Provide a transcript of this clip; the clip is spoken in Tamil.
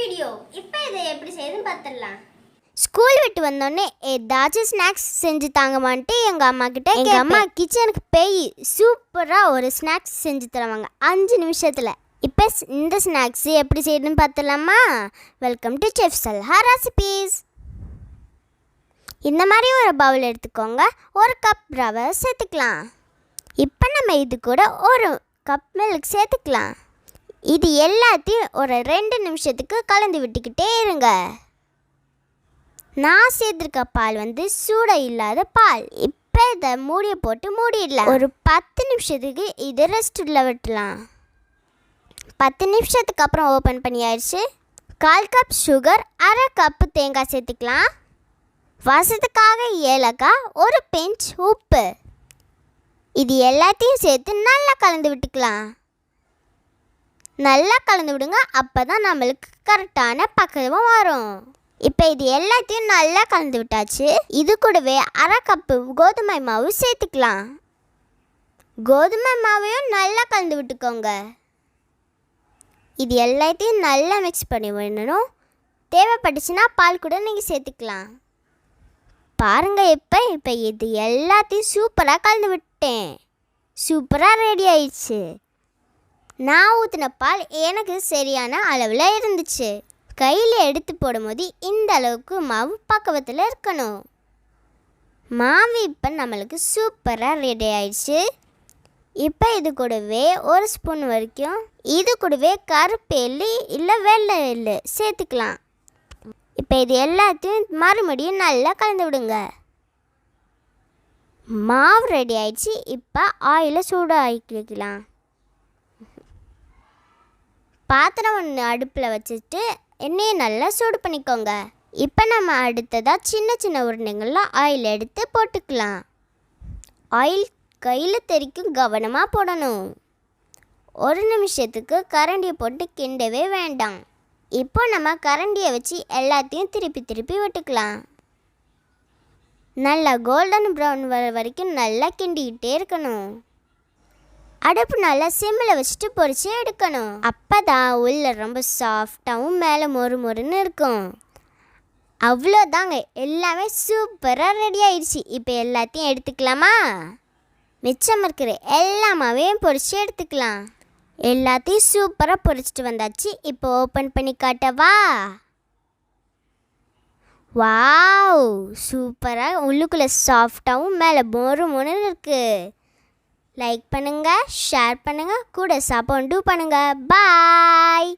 வீடியோ இப்போ இதை எப்படி செய்யுதுன்னு பார்த்துடலாம் ஸ்கூல் விட்டு வந்தோடனே ஏதாச்சும் ஸ்நாக்ஸ் செஞ்சு தாங்கமான்ட்டு எங்கள் அம்மா கிட்ட எங்கள் அம்மா கிச்சனுக்கு போய் சூப்பராக ஒரு ஸ்நாக்ஸ் செஞ்சு தருவாங்க. அஞ்சு நிமிஷத்தில். இப்போ இந்த ஸ்நாக்ஸ் எப்படி செய்யணும்னு பார்த்துலாமா welcome to chef Salha recipes இந்த மாதிரி ஒரு பவுல் எடுத்துக்கோங்க. ஒரு கப் ரவை சேர்த்துக்கலாம். இப்போ நம்ம இது கூட ஒரு கப் மில்க் சேர்த்துக்கலாம். இது எல்லாத்தையும் ஒரு ரெண்டு நிமிஷத்துக்கு கலந்து விட்டுக்கிட்டே இருங்க. நான் சேர்த்துருக்க பால் வந்து சூட இல்லாத பால். இப்போ இதை மூடியை போட்டு மூடிடலாம். ஒரு பத்து நிமிஷத்துக்கு இது ரெஸ்ட்டில் விட்டுலாம். பத்து நிமிஷத்துக்கு அப்புறம் ஓப்பன் பண்ணியாயிடுச்சு கால் கப் சுகர் அரை கப்பு தேங்காய் சேர்த்துக்கலாம். வாசத்துக்காக ஏலக்காய் ஒரு பிஞ்ச் உப்பு. இது எல்லாத்தையும் சேர்த்து நல்லா கலந்து விட்டுக்கலாம். நல்லா கலந்து விடுங்க அப்போ தான் நம்மளுக்கு கரெக்டான பக்குவம் வரும். இப்போ இது எல்லாத்தையும் நல்லா கலந்து விட்டாச்சு. இது கூடவே அரை கப்பு கோதுமை மாவு சேர்த்துக்கலாம். கோதுமை மாவையும் நல்லா கலந்து விட்டுக்கோங்க. இது எல்லாத்தையும் நல்லா மிக்ஸ் பண்ணி விடணும். தேவைப்பட்டுச்சுன்னா பால் கூட நீங்கள் சேர்த்துக்கலாம். பாருங்கள் இப்போ இப்போ இது எல்லாத்தையும் சூப்பராக கலந்து விட்டேன். சூப்பராக ரெடி ஆயிடுச்சு. நான் ஊற்றின பால் எனக்கு சரியான அளவில் இருந்துச்சு. கையில் எடுத்து போடும்போது இந்த அளவுக்கு மாவு பக்குவத்தில் இருக்கணும். மாவு இப்போ நம்மளுக்கு சூப்பராக ரெடி ஆயிடுச்சு. இப்போ இது கூடவே ஒரு ஸ்பூன் வரைக்கும் இது கூடவே கருப்பு எள்ளு இல்லை வெள்ளை எள்ளு சேர்த்துக்கலாம். இப்போ இது எல்லாத்தையும் மறுபடியும் நல்லா கலந்து விடுங்க. மாவு ரெடி ஆயிடுச்சு. இப்போ ஆயிலை சூடாக வைக்கலாம். பாத்திரம் ஒன்று அடுப்பில் வச்சுட்டு எண்ணெயை நல்லா சூடு பண்ணிக்கோங்க. இப்போ நம்ம அடுத்ததாக சின்ன சின்ன உருண்டைங்களில் ஆயில் எடுத்து போட்டுக்கலாம். ஆயில் கையில் தெரிக்கும் கவனமாக போடணும். ஒரு நிமிஷத்துக்கு கரண்டியை போட்டு கிண்டவே வேண்டாம். இப்போ நம்ம கரண்டியை வச்சு எல்லாத்தையும் திருப்பி திருப்பி விட்டுக்கலாம். நல்லா கோல்டன் ப்ரௌன் வர வரைக்கும் நல்லா கிண்டிக்கிட்டே இருக்கணும். அடுப்பு நல்லா சிம்மில் வச்சுட்டு பொறிச்சு எடுக்கணும். அப்போ தான் உள்ள ரொம்ப சாஃப்டாகவும் மேலே மொறு மொறுன்னு இருக்கும். அவ்வளோதாங்க. எல்லாமே சூப்பராக ரெடி ஆயிடுச்சு. இப்போ எல்லாத்தையும் எடுத்துக்கலாமா? மிச்சம் இருக்கிற எல்லாமாவையும் பொறிச்சு எடுத்துக்கலாம். எல்லாத்தையும் சூப்பராக பொரிச்சிட்டு வந்தாச்சு. இப்போ ஓப்பன் பண்ணி காட்டவா? வாவ்! சூப்பராக உள்ளுக்குள்ளே சாஃப்டாகவும் மேலே மொறு மொறுன்னு இருக்குது லைக் பண்ணுங்கள் ஷேர் பண்ணுங்கள் கூட சப்போர்ட்டும் பண்ணுங்கள் பாய்